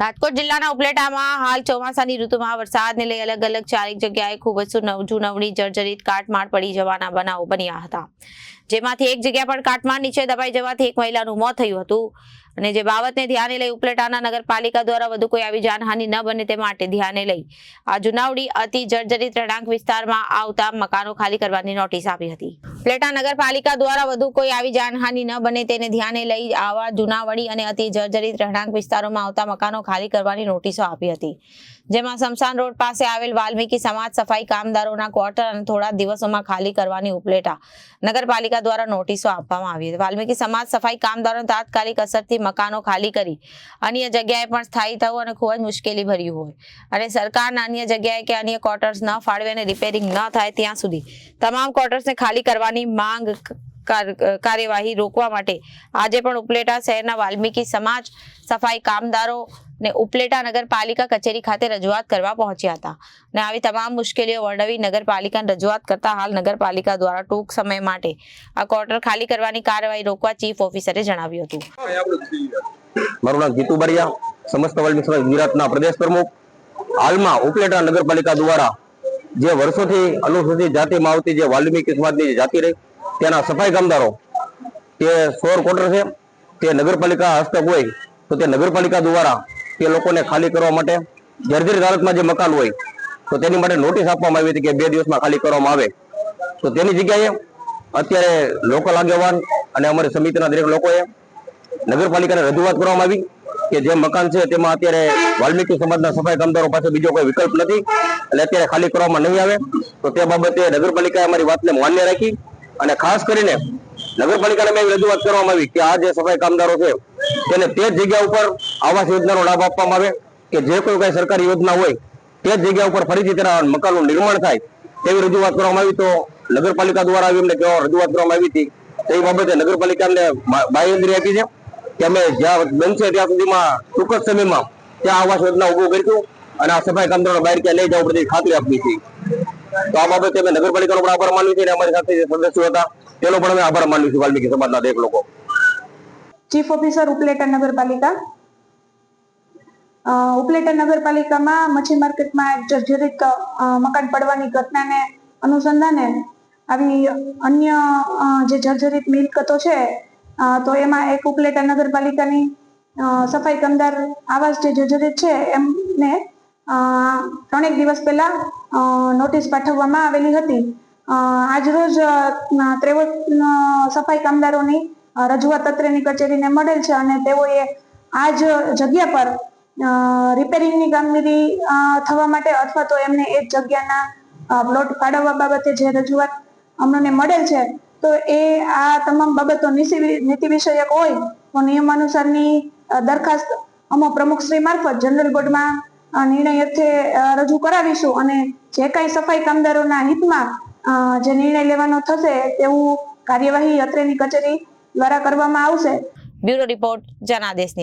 રાજકોટ જિલ્લાના ઉપલેટામાં હાલ ચોમાસાની ઋતુમાં વરસાદને લઈ અલગ અલગ ચારેક જગ્યાએ ખૂબ જ જૂનવણી, જર્જરિત કાટમાળ પડી જવાના બનાવો બન્યા હતા. જેમાંથી એક જગ્યા પર કાટમાળ નીચે દબાઈ જવાથી એક મહિલાનું મોત થયું હતું. અને જે બાબતને ધ્યાને લઈ ઉપલેટાના નગરપાલિકા દ્વારા વધુ કોઈ આવી જાનહાનિ ન બને તે માટે ધ્યાને લઈ આ જુનાવડી અતિ જર્જરિત રહેણાંક વિસ્તારમાં આવતા મકાનો ખાલી કરવાની નોટિસ આપી હતી. ઉપલેટા નગરપાલિકા દ્વારા વધુ કોઈ આવી જાનહાનિ ન બને તેને ધ્યાને લઈ આવા જુનાવડી અને અતિ જર્જરિત રહેણાંક વિસ્તારોમાં આવતા મકાનો ખાલી કરવાની નોટિસો આપી હતી. જેમાં સમસાન રોડ પાસે આવેલ વાલ્મીકી સમાજ સફાઈ કામદારોના ક્વાર્ટર અને થોડા દિવસોમાં ખાલી કરવાની ઉપલેટા નગરપાલિકા દ્વારા નોટિસો આપવામાં આવી હતી. વાલ્મીકી સમાજ સફાઈ કામદારોને તાત્કાલિક અસરથી મકાનો ખાલી કરી અન્ય જગ્યાએ પણ સ્થાયી થવું અને ખૂબ જ મુશ્કેલી ભર્યું હોય. અને સરકારના અન્ય જગ્યાએ કે અન્ય ક્વાર્ટર્સ ન ફાળવે અને રિપેરિંગ ન થાય ત્યાં સુધી તમામ ક્વાર્ટર્સને ખાલી કરવાની માંગ કાર- કાર્યવાહી રોકવા માટે આજે પણ ઉપલેટા શહેરના વાલ્મીકી સમાજ સફાઈ કામદારો ને ઉપલેટા નગરપાલિકા કચેરી ખાતે રજૂઆત કરવા પહોંચ્યા હતા. અને આવી તમામ મુશ્કેલીઓ વર્ણવી નગરપાલિકાને રજૂઆત કરતા હાલ નગરપાલિકા દ્વારા ટૂંક સમય માટે આ ક્વાર્ટર ખાલી કરવાની કાર્યવાહી રોકવા ચીફ ઓફિસરે જણાવ્યું હતું. મારું નામ જીતુ બરિયા, સમસ્ત વર્લ્ડ મિશ્ર ગુજરાતના પ્રદેશ પ્રમુખ. હાલમાં ઉપલેટા નગરપાલિકા દ્વારા જે વર્ષોથી અનુસૂચિત જાતિમાં આવતી જે વાલ્મીકી સમાજની જાતિ રહી તેના સફાઈ કામદારો, તે સોર ક્વાર્ટર છે, તે નગરપાલિકા હસ્તક હોય તો તે નગરપાલિકા દ્વારા તે લોકોને ખાલી કરવા માટે જર્જરિત હાલતમાં જે મકાન હોય, તો તેની માટે નોટિસ આપવામાં આવી હતી કે બે દિવસમાં ખાલી કરવામાં આવે. તો તેની જગ્યાએ અત્યારે લોકલ આગેવાન અને અમારી સમિતિના દરેક લોકોએ નગરપાલિકાને રજૂઆત કરવામાં આવી કે જે મકાન છે તેમાં અત્યારે વાલ્મીકી સમાજના સફાઈ કામદારો પાસે બીજો કોઈ વિકલ્પ નથી એટલે અત્યારે ખાલી કરવામાં નહીં આવે. તો તે બાબતે નગરપાલિકાએ અમારી વાતને માન્ય રાખી અને ખાસ કરીને નગરપાલિકાને રજૂઆત કરવામાં આવી કે આ જે સફાઈ કામદારો છે, તેને તે જગ્યા ઉપર આવાસ યોજનાનો લાભ આપવામાં આવે કે જે કોઈ કઈ સરકારી યોજના હોય, તે જગ્યા ઉપર ફરીથી તેના મકાનનું નિર્માણ થાય તેવી રજૂઆત કરવામાં આવી. તો નગરપાલિકા દ્વારા આવી અમને રજૂઆત કરવામાં આવી હતી. તે બાબતે નગરપાલિકાને બા- બાંયધરી આપી છે કે અમે જ્યાં બનશે ત્યાં સુધીમાં જ સમયમાં ત્યાં આવાસ યોજના ઉભું કરીશું અને આ સફાઈ કામદારો બહાર ક્યાં લઈ જવા પડે ખાતરી આપી છે. તો આ બાબતે અમે નગરપાલિકાનો પણ આભાર માનવી છે અને અમારી સાથે જે સદસ્યો હતા, તેનો પણ અમે આભાર માનવી છે વાલ્મીકી સમાજના દરેક લોકો. ચીફ ઓફિસર ઉપલેટા નગરપાલિકા. ઉપલેટા નગરપાલિકામાં મચ્છી માર્કેટમાં જર્જરિત મકાન પડવાની ઘટનાને અનુસંધાને આવી અન્ય જે જર્જરિત મિલકતો છે તો એમાં એક ઉપલેટા નગરપાલિકાની સફાઈ કમદાર આવાસ જે જર્જરિત છે, એમને ત્રણેક દિવસ પહેલા નોટિસ પાઠવવામાં આવેલી હતી. આજરોજ અ, ત્રેવત સફાઈ કામદારોની રજૂઆત અત્રેની કચેરીને મળેલ છે અને તેઓએ આ જ જગ્યા પર રિપેરિંગની કામગીરી થવા માટે અથવા તો એમને એ જગ્યાના પ્લોટ ફાળવવા બાબતે જે રજૂઆત અમને મળેલ છે તો એ આ તમામ બાબતો નીતિ વિષયક હોય તો નિયમાનુસારની દરખાસ્ત અમો પ્રમુખશ્રી મારફત જનરલ બોર્ડમાં નિર્ણય અર્થે રજૂ કરાવીશું અને જે કાંઈ સફાઈ કામદારોના હિતમાં જે નિર્ણય લેવાનો થશે તેવું કાર્યવાહી અત્રેની કચેરી દ્વારા કરવામાં આવશે. Bureau report Janadesh news.